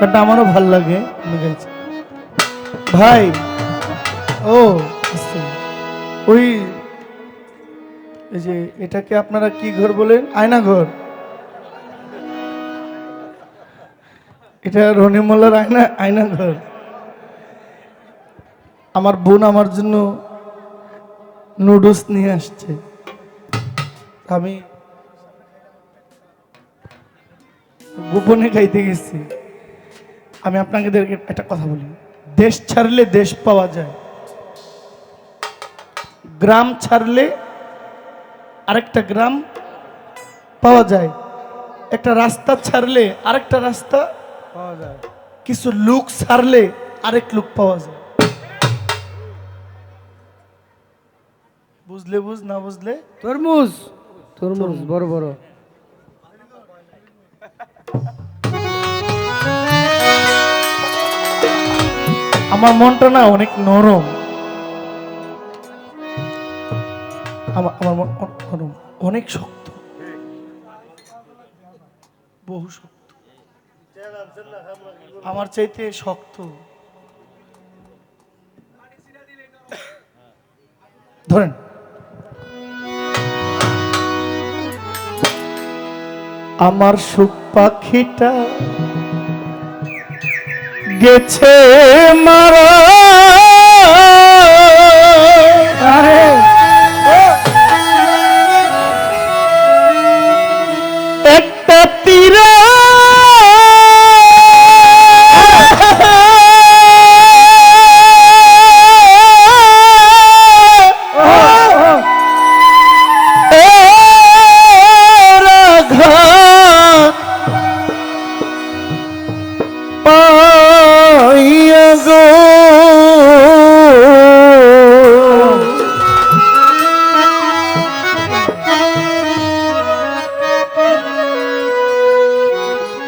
গানটা আমারও ভালো লাগে। ভাই, ও। ওই যে, এটাকে আপনারা কি ঘর বলেন? আয়না ঘর। এটা রনিমোল্লার আয়না আয়না ঘর। আমার বোন আমার জন্য নুডলস নিয়ে আসছে। আমি গোপনে খাইতে গেছি। আমি আপনাকে একটা কথা বলি। দেশ ছাড়লে দেশ পাওয়া যায়। গ্রাম ছাড়লে আরেকটা গ্রাম পাওয়া যায়। একটা রাস্তা ছাড়লে আরেকটা রাস্তা পাওয়া যায়। কিছু লুক ছাড়লে আরেক লুক পাওয়া যায়। বুঝলে বুঝ, না বুঝলে? তরমুজ। তরমুজ, বড় বড়। আমার মনটা না অনেক নরম। আমার আমার মন নরম, অনেক শক্ত। বহু শক্ত। আমার চাইতে শক্ত। ধরেন। আমার সুখ পাখিটা গেছে মারা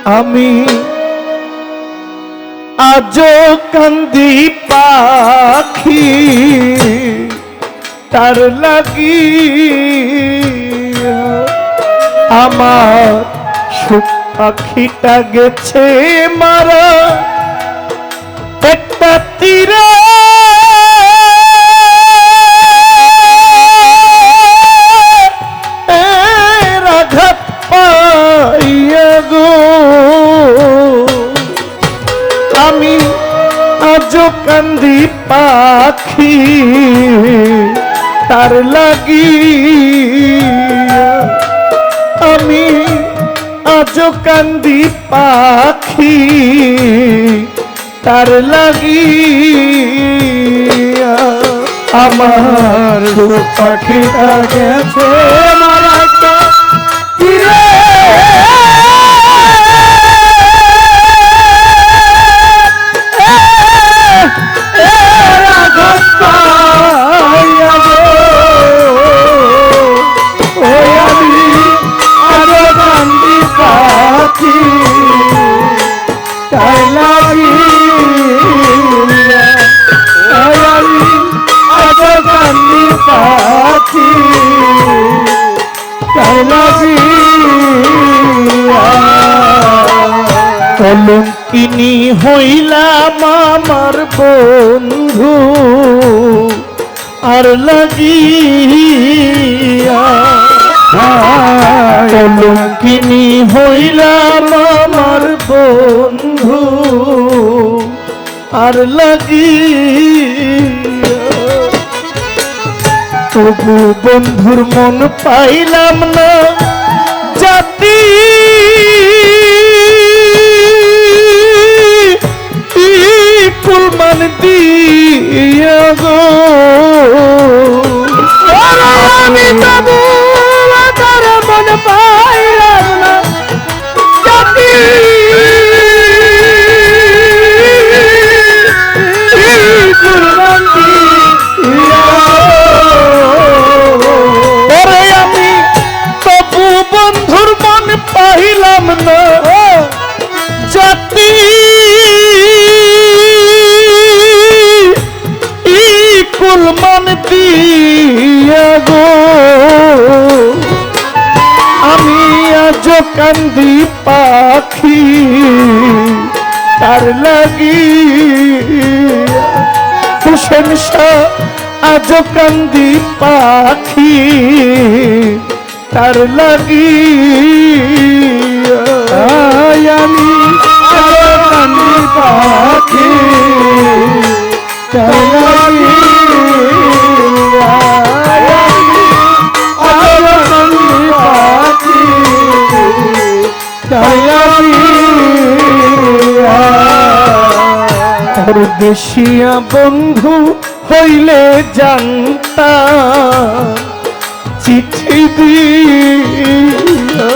আমি আজ কান্দি পাখি তার লাগি আমার সুখ পাখিটা গেছে মারা। একটা তীরা পাখি তার লাগি আমি আজ কান্দি পাখি তার লাগি আমার পাখিটা গেছে মারা কলঙ্কিনী হইলাম আমার বন্ধু। আর লাগিয়া কলঙ্কিনী হইলাম আমার বন্ধু। আর লাগিয়া তবু বন্ধুর মন পাইলাম না। জাতি কুলমান দিয়া গো। আমি তবু কান্দি পাখি তার লাগি হুসেন শাহ আজ কান্দি পাখি তার লাগি আমি কান্দি পাখি। দেশিয়া বন্ধু হইলে জানতা চিঠি দিও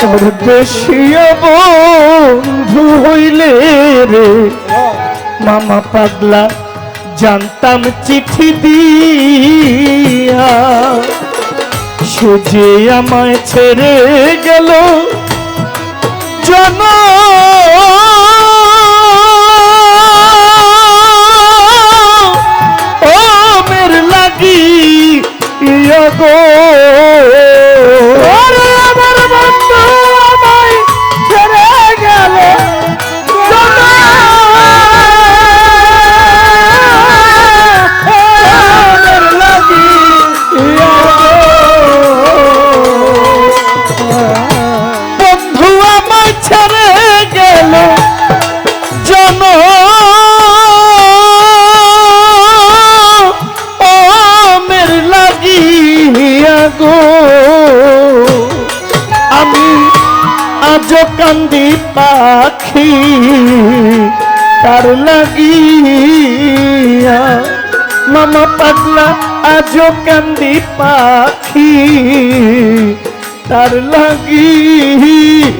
তোর দেশিয়া বন্ধু হইলে রে। মামা পাগলা, জানতাম চিঠি দিয়া সে যে আমায় ছেড়ে গেল জন কান্দি পাখি তার লাগিয়া। মামা পাগলা আজ কান্দি পাখি তার লাগিয়া।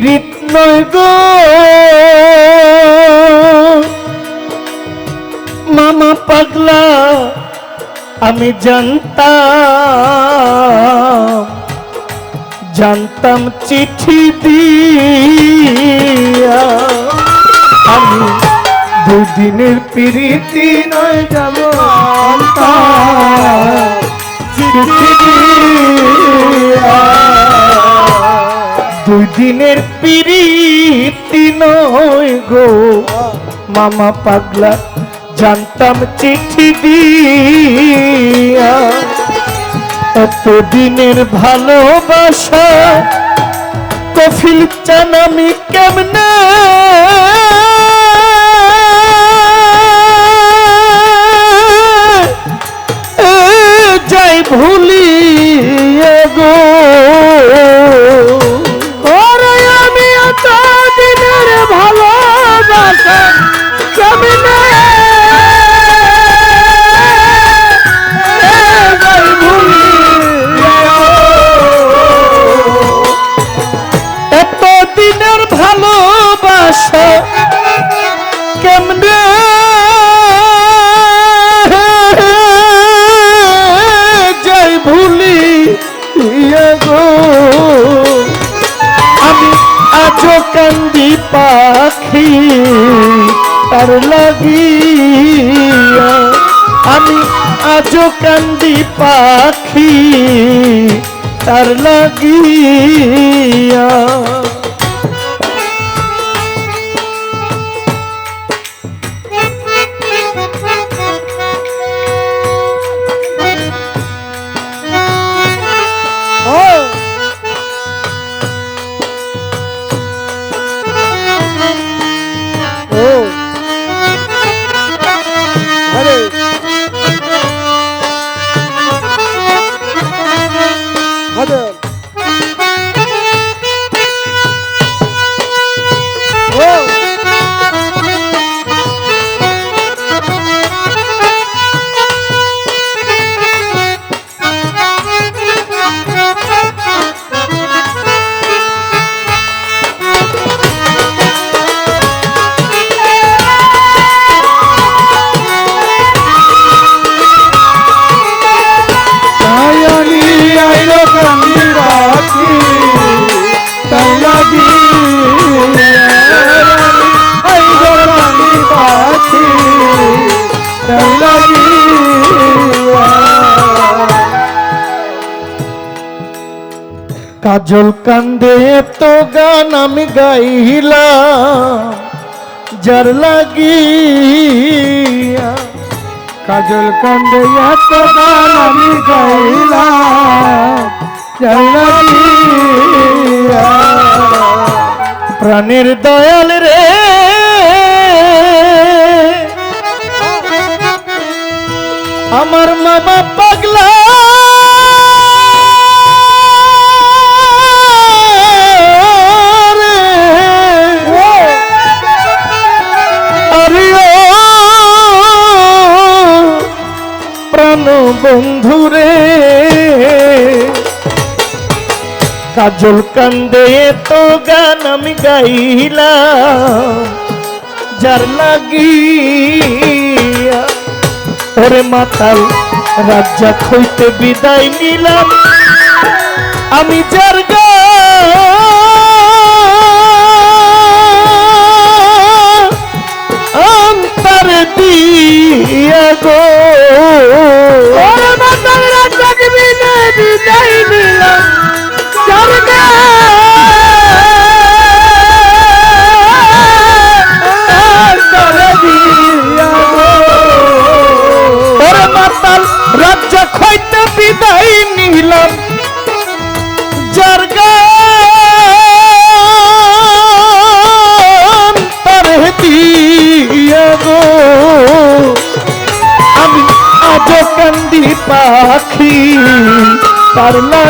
পীড়িত নয় গো। মামা পাগলা, আমি জানতাম জানতাম চিঠি দিয়া। আমি দুদিনের প্রীতি নয় যাব। চিঠি দিয়া। দুই দিনের প্রীতি নয় গো। মামা পাগলা, জানতাম চিঠি দিয়া। এতদিনের ভালোবাসা, কফিল চান আমি কেমনে? তার লাগিয়া আমি আজো কান্দি পাখি তার লাগিয়া। কাজল কান্দে তো গান আমি গাইলাম, যার লাগিয়া। কাজল কান্দে এত গান আমি গাইলাম লাগিয়া। প্রাণের দয়াল রে। আমার মামা পাগলা বন্ধুরে, কাজল কান্দে তো গান আমি গাইলাম, যার লাগিয়া ওরে মাতাল রাজ্জাক হইতে বিদায় নিলাম। আমি যার গান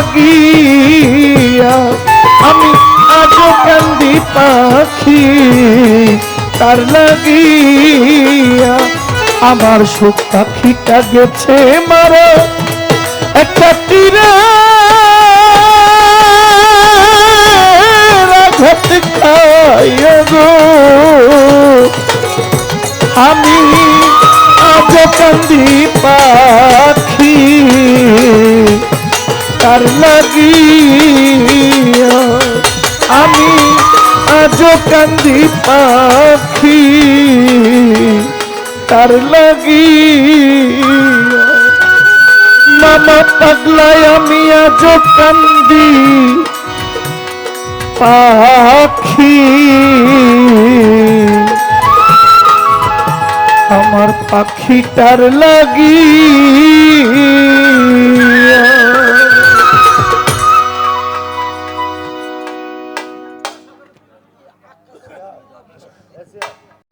লাগিয়া আমি আজ কান্দি পাখি তার লাগিয়া আমার সুখ পাখিটা গেছে মারা। কান্দি পাখি তার লাগিয়া মামা পাগলায় আমি আজ কান্দি পাখি। আমার পাখিটার লাগি